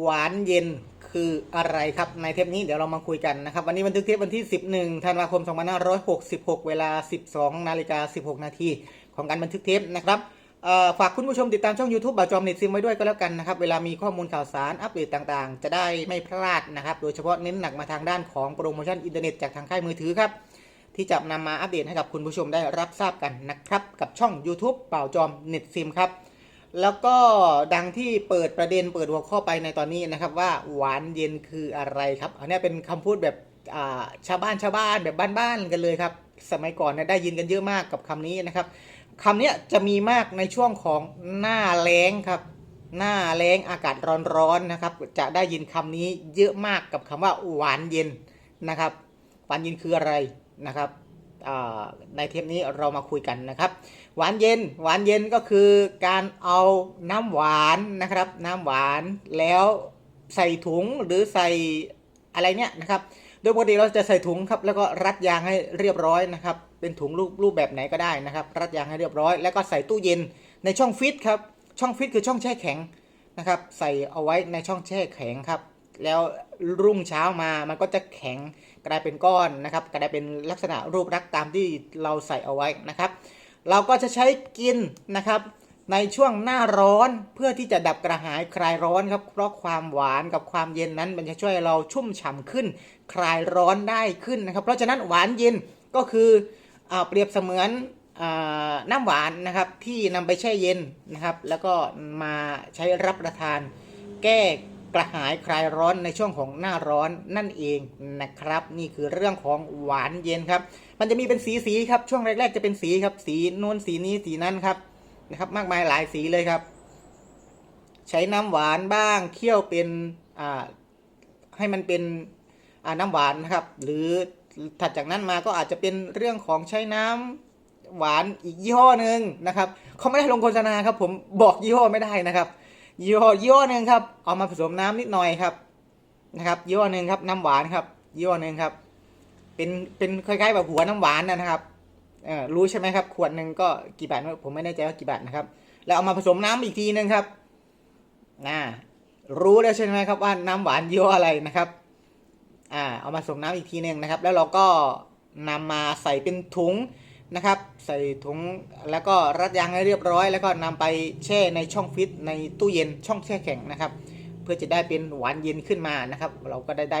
หวานเย็นคืออะไรครับในเทปนี้เดี๋ยวเรามาคุยกันนะครับ วันนี้บันทึกเทปวันที่ 11ธันวาคม 2566 เวลา 12 นาฬิกา 16 นาทีของการบันทึกเทปนะครับฝากคุณผู้ชมติดตามช่อง YouTube บ่าวจอมเน็ตซิมไว้ด้วยก็แล้วกันนะครับ เวลามีข้อมูลข่าวสารอัปเดตต่างๆ จะได้ไม่พลาดนะครับ โดยเฉพาะเน้นหนักมาทางด้านของโปรโมชั่นอินเทอร์เน็ตจากทางค่ายมือถือครับ ที่จะนำมาอัปเดตให้กับคุณผู้ชมได้รับทราบกันนะครับ กับช่อง YouTube เป่าจอมเน็ตซิมครับ แล้วก็ดังที่เปิดประเด็นเปิดหัวข้อไปในตอนนี้นะครับว่าหวานเย็นคืออะไรครับ อันนี้เป็นคำพูดแบบาชาวบ้านชาวบ้านแบบบ้านๆกันเลยครับ สมัยก่อนเนี่ยได้ยินกันเยอะมากกับคำนี้นะครับคำนี้จะมีมากในช่วงของหน้าแล้งครับ หน้าแล้งอากาศร้อนๆนะครับ จะได้ยินคำนี้เยอะมากกับคำว่าหวานเย็นนะครับหวานเย็นคืออะไรนะครับ ในเทปนี้เรามาคุยกันนะครับ หวานเย็นหวานเย็นก็คือการเอาน้ำหวานนะครับ น้ำหวานแล้วใส่ถุงหรือใส่อะไรเนี่ยนะครับ โดยปกติเราจะใส่ถุงครับแล้วก็รัดยางให้เรียบร้อยนะครับ เป็นถุงรูปรูปแบบไหนก็ได้นะครับ รัดยางให้เรียบร้อย แล้วก็ใส่ตู้เย็นในช่องฟิตครับช่องฟิตคือช่องแช่แข็งนะครับ ใส่เอาไว้ในช่องแช่แข็งครับ แล้วรุ่งเช้ามามันก็จะแข็งกลายเป็นก้อนนะครับ กลายเป็นลักษณะรูปลักษ์ตามที่เราใส่เอาไว้นะครับ เราก็จะใช้กินนะครับในช่วงหน้าร้อนเพื่อที่จะดับกระหายคลายร้อนครับเพราะความหวานกับความเย็นนั้น มันจะช่วยเราชุ่มฉ่ำขึ้น คลายร้อนได้ขึ้นนะครับ เพราะฉะนั้นหวานเย็นก็คืออาเปรียบเสมือนอน้ำหวานนะครับที่นำไปแช่เย็นนะครับ แล้วก็มาใช้รับประทานแก้ กระหายคลายร้อนในช่วงของหน้าร้อนนั่นเองนะครับ นี่คือเรื่องของหวานเย็นครับ มันจะมีเป็นสีสีครับช่วงแรก ๆ จะเป็นสีครับ สีนู้นสีนี้สีนั้นครับนะครับ มากมายหลายสีเลยครับ ใช้น้ำหวานบ้างเคี่ยวเป็นอ่าให้มันเป็นอ่าน้ำหวานนะครับ หรือถัดจากนั้นมาก็อาจจะเป็นเรื่องของใช้น้ำหวานอีกยี่ห้อหนึ่งนะครับเขาไม่ได้ลงโฆษณาครับ ผมบอกยี่ห้อไม่ได้นะครับ ยี่ห้อยี่ห้อหนึ่งครับเอามาผสมน้ำนิดหน่อยครับนะครับยี่ห้อหนึ่งครับน้ำหวานครับยี่ห้อหนึ่งครับ เป็นเป็นคล้ายๆแบบหัวน้ำหวานนะครับเออรู้ใช่ไหมครับ ขวดหนึ่งก็กี่บาทผมไม่แน่ใจว่ากี่บาทนะครับ แล้วเอามาผสมน้ำอีกทีหนึงครับนะรู้แล้วใช่ไหมครับว่าน้ำหวานยี่ห้ออะไรนะครับอ่าเอามาผสมน้ำอีกทีหนึ่งนะครับ แล้วเราก็นำมาใส่เป็นถุง นะครับ ใส่ถุงแล้วก็รัดยางให้เรียบร้อย แล้วก็นำไปแช่ในช่องฟิตในตู้เย็นช่องแช่แข็งนะครับ เพื่อจะได้เป็นหวานเย็นขึ้นมานะครับ เราก็ได้ได้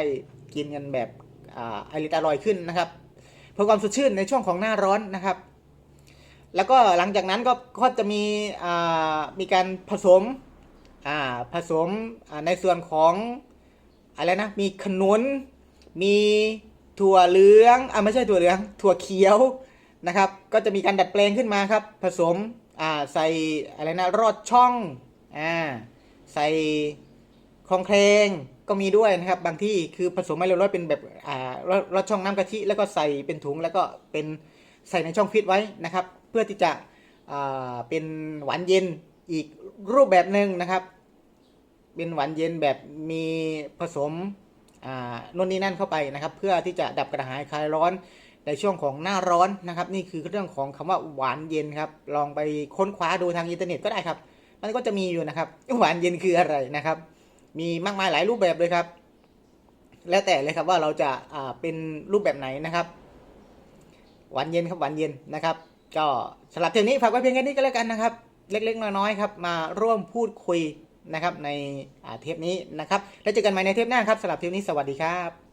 กินกันแบบอริดอร่อยขึ้นนะครับเพื่อความสดชื่นในช่วงของหน้าร้อนนะครับ แล้วก็หลังจากนั้นก็ก็จะมีมีการผสมผสมในส่วนของอะไรนะมีขนุนมีถั่วเหลืองอ่าไม่ใช่ถั่วเหลือง ถั่วเขียว นะครับ ก็จะมีการดัดแปลงขึ้นมาครับ ผสมอ่าใส่อะไรนะรอดช่องอ่าใส่คลองเพลงก็มีด้วยนะครับบางที่คือผสมไม่เรียบร้อยเป็นแบบอ่ารอดช่องน้ำกะทิแล้วก็ใส่เป็นถุงแล้วก็เป็นใส่ในช่องฟิตไว้นะครับ เพื่อที่จะอ่าเป็นหวานเย็นอีกรูปแบบหนึ่งนะครับ เป็นหวานเย็นแบบมีผสมอ่านู่นนี่นั่นเข้าไปนะครับ เพื่อที่จะดับกระหายคลายร้อน ในช่วงของหน้าร้อนนะครับ นี่คือเรื่องของคำว่าหวานเย็นครับ ลองไปค้นคว้าดูทางอินเทอร์เน็ตก็ได้ครับ มันก็จะมีอยู่นะครับ หวานเย็นคืออะไรนะครับ มีมากมายหลายรูปแบบเลยครับ แล้วแต่เลยครับว่าเราจะอ่าเป็นรูปแบบไหนนะครับ หวานเย็นครับหวานเย็นนะครับ ก็สำหรับเทปนี้ฝากไว้เพียงแค่นี้ก็แล้วกันนะครับ เล็กๆน้อยๆครับ มาร่วมพูดคุยนะครับในเทปนี้นะครับ แล้วเจอกันใหม่ในเทปหน้าครับสำหรับเทปนี้สวัสดีครับ